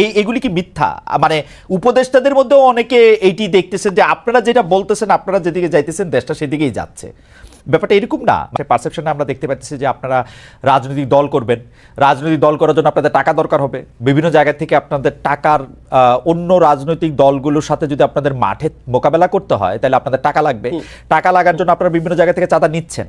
এই এগুলি কি মিথ্যা? মানে উপদেষ্টাদের মধ্যেও অনেকে এইটি দেখতেছেন যে আপনারা যেটা বলতেছেন আপনারা যেদিকে যাইতেছেন দেশটা সেদিকেই যাচ্ছে। ব্যাপারটা এরকম না। পারসেপশনে আমরা দেখতে পাচ্ছি যে আপনারা রাজনৈতিক দল করবেন। রাজনৈতিক দল করার জন্য আপনাদের টাকা দরকার হবে। বিভিন্ন জায়গা থেকে আপনাদের টাকার আহ, অন্য রাজনৈতিক দলগুলোর সাথে যদি আপনাদের মাঠে মোকাবেলা করতে হয় তাহলে আপনাদের টাকা লাগবে। টাকা লাগার জন্য আপনারা বিভিন্ন জায়গা থেকে চাঁদা নিচ্ছেন।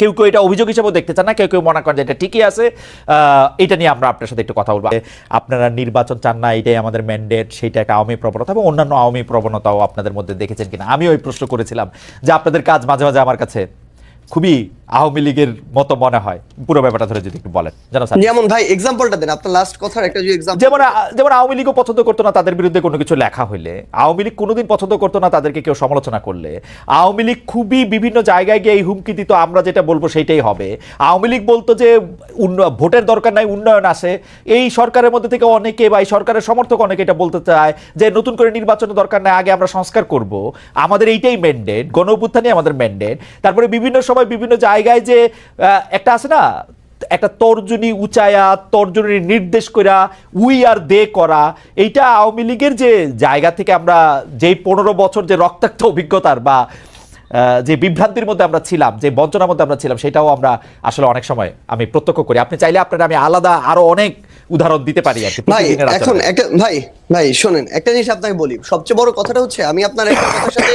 কেউ কেউ এটা অভিযোগ হিসেবেও দেখতে চান না, কেউ কেউ মনে করেন যে এটা ঠিকই আছে। এটা নিয়ে আমরা আপনার সাথে একটু কথা বলব। আপনারা নির্বাচন চান না, এটাই আমাদের ম্যান্ডেট সেইটা একটা আওয়ামী প্রবণতা এবং অন্যান্য আওয়ামী প্রবণতাও আপনাদের মধ্যে দেখেছেন কিনা। আমি ওই প্রশ্ন করেছিলাম যে আপনাদের কাজ মাঝে মাঝে আমার কাছে খুবই আওয়ামী লীগের মতো মনে হয়। পুরো ব্যাপারটা ধরে যদি একটু বলেন। জানো স্যার? যেমন ভাই এক্সাম্পলটা দেন। আপনার লাস্ট কথার একটা যে এক্সাম্পল যেমন যেমন আওয়ামী লীগও পছন্দ করতো না তাদের বিরুদ্ধে কোনো কিছু লেখা হইলে। আওয়ামী লীগ কোনোদিন পছন্দ করতো না তাদেরকে কেউ সমালোচনা করলে। আওয়ামী লীগ খুবই বিভিন্ন জায়গায় গিয়ে এই হুমকি দিত আমরা যেটা বলব সেইটাই হবে। আওয়ামী লীগ বলতো যে ভোটের দরকার নাই উন্নয়ন আসে এই সরকারের মধ্যে থেকে অনেকে বা এই সরকারের সমর্থক অনেকে এটা বলতে চায় যে নতুন করে নির্বাচনের দরকার নাই আগে আমরা সংস্কার করব। আমাদের এইটাই ম্যান্ডেট গণ আমাদের ম্যান্ডেট তারপরে বিভিন্ন সময় বিভিন্ন জায়গায় যে একটা আছে না একটা তর্জনী উচায়া তর্জনী নির্দেশ করা উই আর দে করা এইটা আওয়ামী লীগের যে জায়গা থেকে আমরা যেই পনেরো বছর যে রক্তাক্ত অভিজ্ঞতার বা যে বিভ্রান্তির মধ্যে আমরা ছিলাম যে বঞ্চনার মধ্যে আমরা ছিলাম সেটাও আমরা আসলে অনেক সময় আমি প্রত্যক্ষ করি। আপনি চাইলে আপনার আমি আলাদা আরও অনেক উদাহরণ দিতে পারি আর ভাই এখন একটা ভাই ভাই শোনেন একটা জিনিস আপনাকে বলি। সবচেয়ে বড় কথাটা হচ্ছে আমি আপনার একটা কথার সাথে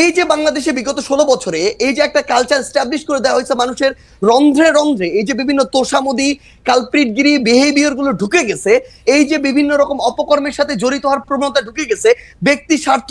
এই যে বাংলাদেশে বিগত ষোলো বছরে এই যে একটা কালচার স্টাবলিশ করে দেওয়া হয়েছে মানুষের রন্ধ্রে রন্ধ্রে, এই যে বিভিন্ন তোষামদি, কালপ্রিটগিরি বিহেভিয়ারগুলো ঢুকে গেছে, এই যে বিভিন্ন রকম অপকর্মের সাথে জড়িত হওয়ার প্রবণতা ঢুকে গেছে, ব্যক্তি স্বার্থ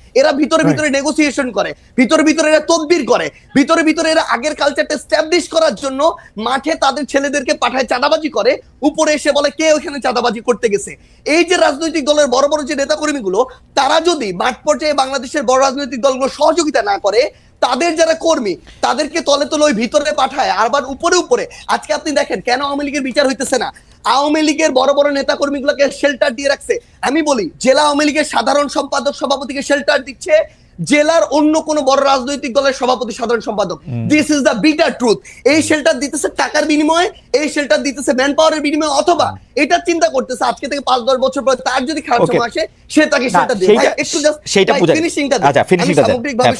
এরা ভিতরে ভিতরে নেগোসিয়েশন করে ভিতরে ভিতরে এরা তদবির করে ভিতরে ভিতরে এরা আগের কালচারটা স্ট্যাবলিশ করার জন্য মাঠে তাদের ছেলেদেরকে পাঠায় চাঁদাবাজি করে উপরে এসে বলে কে ওখানে চাঁদাবাজি করতে গেছে? এই যে রাজনৈতিক দলের বড় বড় যে নেতাকর্মীগুলো তারা যদি মাঠ পর্যায়ে বাংলাদেশের বড় রাজনৈতিক দলগুলো সহযোগিতা না করে তাদের যারা কর্মী, তাদেরকে তলে তলে ওই ভিতরে পাঠায়। আবার উপরে উপরে, আজকে আপনি দেখেন, কেন আওয়ামী লীগের বিচার হইতেছে না? আওয়ামী লীগের বড় বড় নেতা কর্মীগুলোকে শেল্টার দিয়ে রাখছে। আমি বলি, জেলা আওয়ামী লীগের সাধারণ সম্পাদক সভাপতিকে শেল্টার দিচ্ছে জেলার অন্য কোন বড় রাজনৈতিক দলের সভাপতি সাধারণ সম্পাদক। This is the bitter truth এই শেল্টার দিতেছে টাকার বিনিময়ে এই শেল্টার দিতেছে ম্যান পাওয়ারের বিনিময়ে অথবা এটা চিন্তা করতেছে আজকে থেকে পাঁচ দশ বছর পরে তার যদি খারাপ সময় আসে সে তাকে সেইটা- ভাই, একটু just সেইটা বুঝাই। আচ্ছা, আমি সামগ্রিকভাবে হ্যাঁ,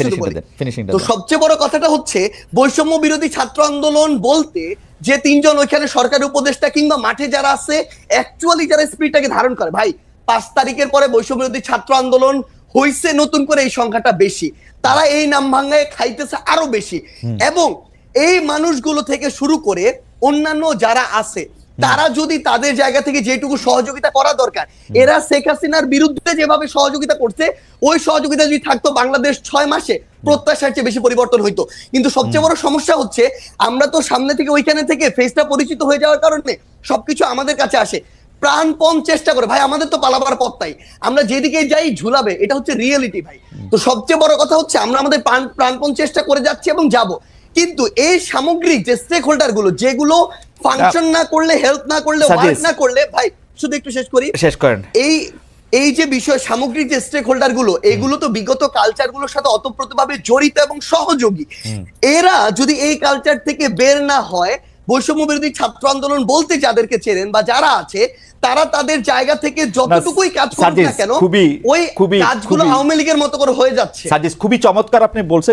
finishing-টা তো সবচেয়ে বড় কথাটা হচ্ছে বৈষম্য বিরোধী ছাত্র আন্দোলন বলতে যে তিনজন ওইখানে সরকারি উপদেষ্টা কিংবা মাঠে যারা আছে অ্যাকচুয়ালি যারা স্পিরিটটাকে ধারণ করে। ভাই পাঁচ তারিখের পরে বৈষম্য বিরোধী ছাত্র আন্দোলন হইছে নতুন করে এই সংখ্যাটা বেশি। তারা এই নাম ভাঙ্গায় খাইতেছে আরও বেশি। এবং এই মানুষগুলো থেকে শুরু করে অন্যান্য যারা আছে তারা যদি তাদের জায়গা থেকে যেটুকু সহযোগিতা করা দরকার এরা শেখ হাসিনার বিরুদ্ধে যেভাবে সহযোগিতা করছে ওই সহযোগিতা যদি থাকতো বাংলাদেশ ছয় মাসে প্রত্যাশার চেয়ে বেশি পরিবর্তন হইতো। কিন্তু সবচেয়ে বড় সমস্যা হচ্ছে আমরা তো সামনে থেকে ওইখানে থেকে ফেসটা পরিচিত হয়ে যাওয়ার কারণে সবকিছু আমাদের কাছে আসে। প্রাণপণ চেষ্টা করে। ভাই আমাদের তো পালাবার পথ তাই। আমরা যেদিকে যাই ঝুলাবে। এটা হচ্ছে রিয়েলিটি ভাই। তো সবচেয়ে বড় কথা হচ্ছে আমরা আমাদের প্রাণ প্রাণপণ চেষ্টা করে যাচ্ছি এবং যাব। কিন্তু এই সামগ্রিক যে স্টেক হোল্ডারগুলো যেগুলো ফাংশন না করলে হেল্প না করলে ওয়ার্ক না করলে ভাই শুধু একটু শেষ করি। শেষ করেন। এই এই যে বিষয় সামগ্রিক যে স্টেক হোল্ডারগুলো এগুলো তো বিগত কালচারগুলোর সাথে অতপ্রতভাবে জড়িত এবং সহযোগী। এরা যদি এই কালচার থেকে বের না হয় বৈষম্য বিরোধী ছাত্র আন্দোলন বলতে যাদেরকে চেনেন বা যারা আছে তারা তাদের জায়গা থেকে যতটুকুই কাজ করুক না কেন খুবই- ওই খুবই- কাজগুলো আওয়ামী লীগের মতো করে হয়ে যাচ্ছে। সাজিস খুবই চমৎকার আপনি বলছেন